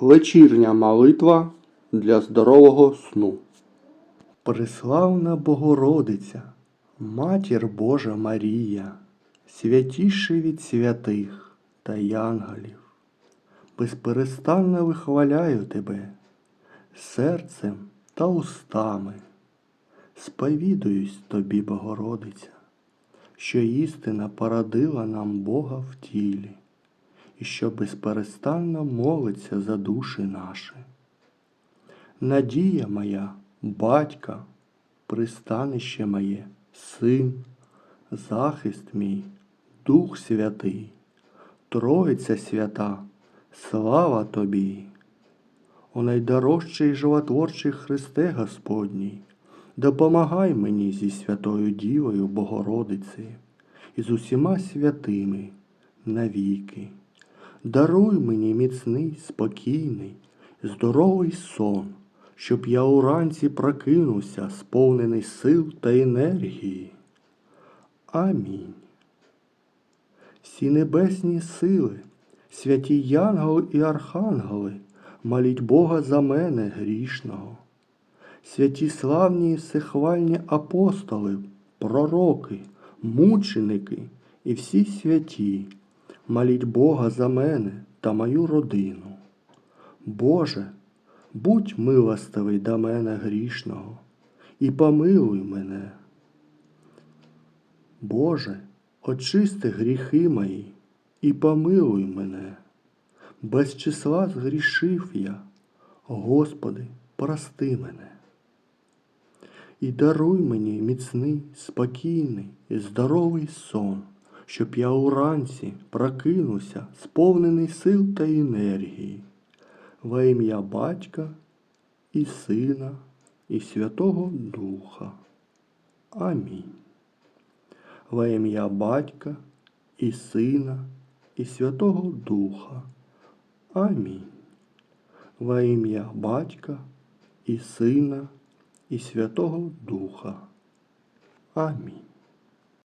Вечірня молитва для здорового сну. Преславна Богородиця, Матір Божа Марія, святіший від святих та янголів, безперестанно вихваляю тебе серцем та устами. Сповідуюсь тобі, Богородиця, що істина породила нам Бога в тілі, і що безперестанно молиться за душі наші. Надія моя, батька, пристанище моє, син, захист мій, Дух Святий, Троїця свята, слава тобі. О найдорожчий животворчий Христе Господній, допомагай мені зі Святою Дівою Богородицею і з усіма святими навіки. Даруй мені міцний, спокійний, здоровий сон, щоб я уранці прокинувся, сповнений сил та енергії. Амінь. Всі небесні сили, святі янголи і архангели, моліть Бога за мене грішного. Святі славні і всехвальні апостоли, пророки, мученики і всі святі, моліть Бога за мене та мою родину. Боже, будь милостивий до мене грішного і помилуй мене. Боже, очисти гріхи мої і помилуй мене. Без числа згрішив я, Господи, прости мене. І даруй мені міцний, спокійний і здоровий сон, щоб я уранці прокинувся, сповнений сил та енергії, во ім'я Батька і Сина, і Святого Духа. Амінь. Во ім'я Батька і Сина, і Святого Духа. Амінь. Во ім'я Батька і Сина, і Святого Духа. Амінь.